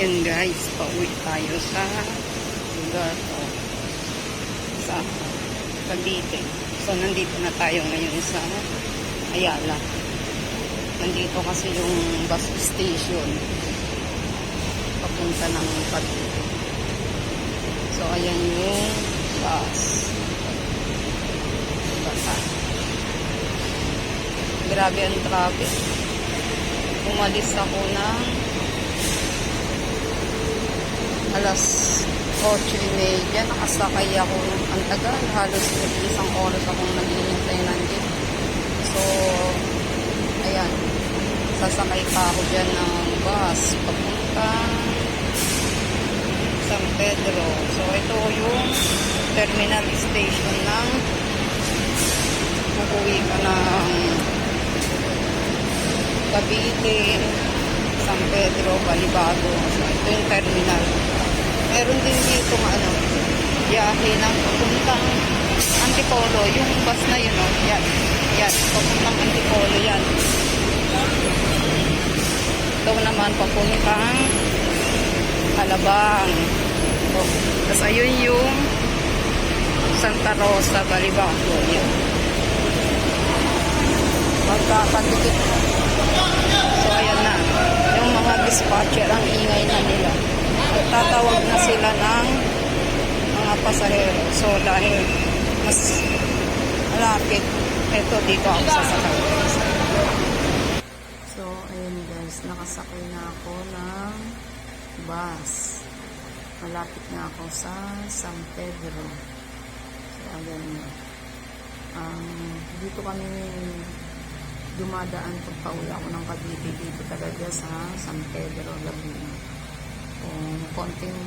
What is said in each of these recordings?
Yan guys, pauwi tayo sa lugar ko. Sa Cavite. So, nandito na tayo ngayon sa Ayala. Nandito kasi yung bus station. Papunta ng Cavite. So, ayan yung bus. Bata. Grabe ang traffic. Umalis ako ng alas 8.30. Nakasakay ako. Ang tagal. Halos isang oras akong naghihintay nandito. So, ayan. Sasakay pa ako dyan ng bus. Papunta San Pedro. So, ito yung terminal station ng uuwi ka ng Cavite, San Pedro, Balibago. So, ito yung terminal. Meron din dito ng ano, biyahe ng papuntang Antipolo. Yung bus na yun, oh, yan. Yan, papuntang Antipolo yan. Ito naman papuntang Alabang. Oh, Tapos ayun yung Santa Rosa, Balibago. Yan. Magkakadikit. So, ayan na. Yung mga dispatcher. Tatawag na sila ng mga pasahero. So, dahil mas malapit, eto dito ako sasakay. So, ayun guys, nakasakay na ako ng bus. Malapit na ako sa San Pedro. So, ayan na. Um, dito kami dumadaan pag pauwi ako ng Cavite dito talaga sa San Pedro, Laguna. Kung konting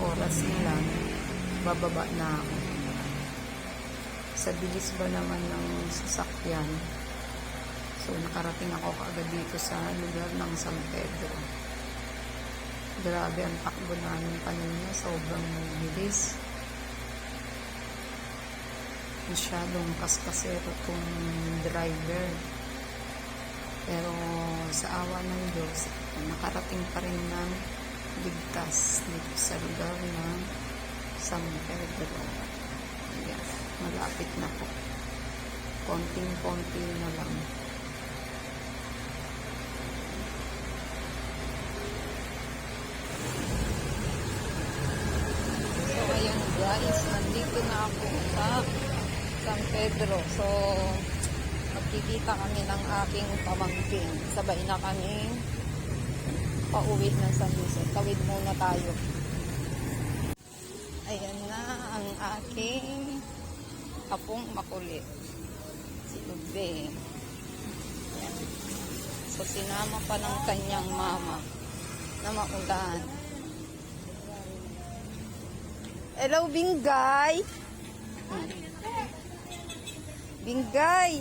oras na lang, bababa na ako. Sa bilis ba naman ng sasakyan, so nakarating ako kaagad dito sa lugar ng San Pedro. Grabe ang takbo namin kanina, sobrang bilis masyadong kaskasero tong driver. Pero sa awa ng Diyos, nakarating pa rin ng ligtas dito sa lugar ng San Pedro. Ayan, malapit na po. Konting-konti na lang. So, ayun guys, nandito na ako sa San Pedro. So, magkikita kami ng aking pamangkin. Sabay na kami pauwi ng San Jose. Tawid muna tayo. Ayan na ang aking apong makulit. Si Ube. Ayan. So, sinama pa ng kanyang mama na maulan. Hello, Bingay! Hmm. Bingay,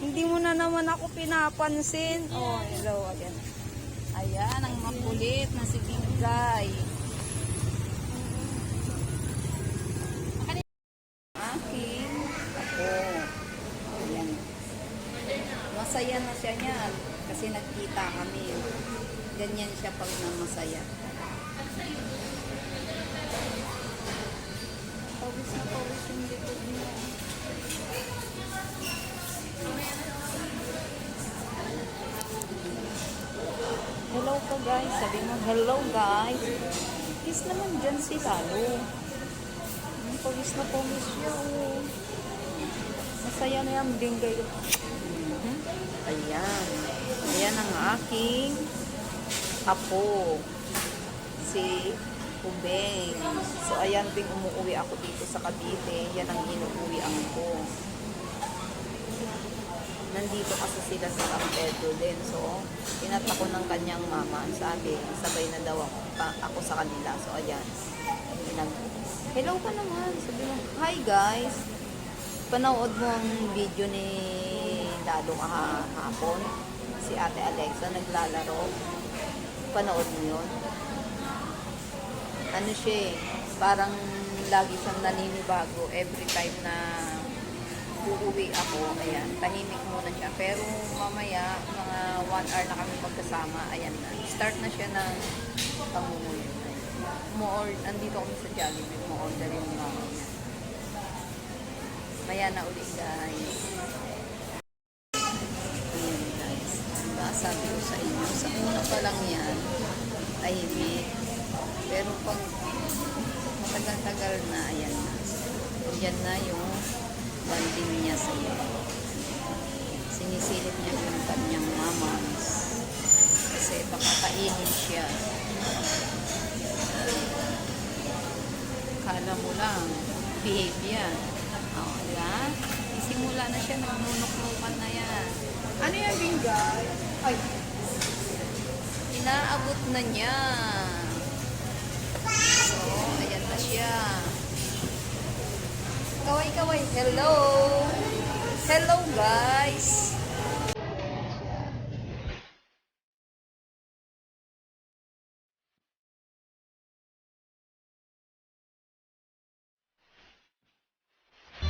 hindi mo na naman ako pinapansin. Oh, hello again. Ayan, ang makulit na si Bingay. Aking ako. Ayan. Masaya na siya niyan kasi nagkita kami. Ganyan siya pag namasaya. Pawis Po guys. Sabi mo, hello guys. Kiss naman dyan si Lalo. Hmm, Pawis na pawis siya. Masaya na yan. Binggay. Mhm. Ayan. Ayan ang aking apo. Si Ubeng. So, ayan ting umuwi ako dito sa Cavite. Yan ang inuuwi ko. Nandito kasi sila sa San Pedro din. So, pinata ko ng kanyang mama. Sabi, sabay na daw ako, pa, ako sa kanila. So, ayan. Pinag Hello ka naman. Sabi mo, hi guys. Panood mo ang video ni Lalo kahapon. Si Ate Alexa naglalaro. Panood mo yun? Ano siya eh, parang lagi siyang naninibago every time na uuwi ako, ayan, tahimik muna siya. Pero mamaya, mga 1 hour na kami magkasama, ayan na. Start na siya ng pangungulit. Mo andito kami sa Jollibee, mo-order yung niya. Maya na ulit guys. Ayan guys. Diba, sabi ko sa inyo, sa una pa lang yan, tahimik. Pero pag matagal-tagal na, ayan na. Yan na yung banding niya sa iyo. Sinisilip niya yung kanyang mamas. Kasi baka kainin siya. Kala mo lang, behave yan. O, oh, diba? Simula na siya, nagnunok-nukan na yan. Ano yan, Bingay? Ay, Inaabot na niya. So, ayan na siya. Kaway-kaway. Hello! Hello, guys!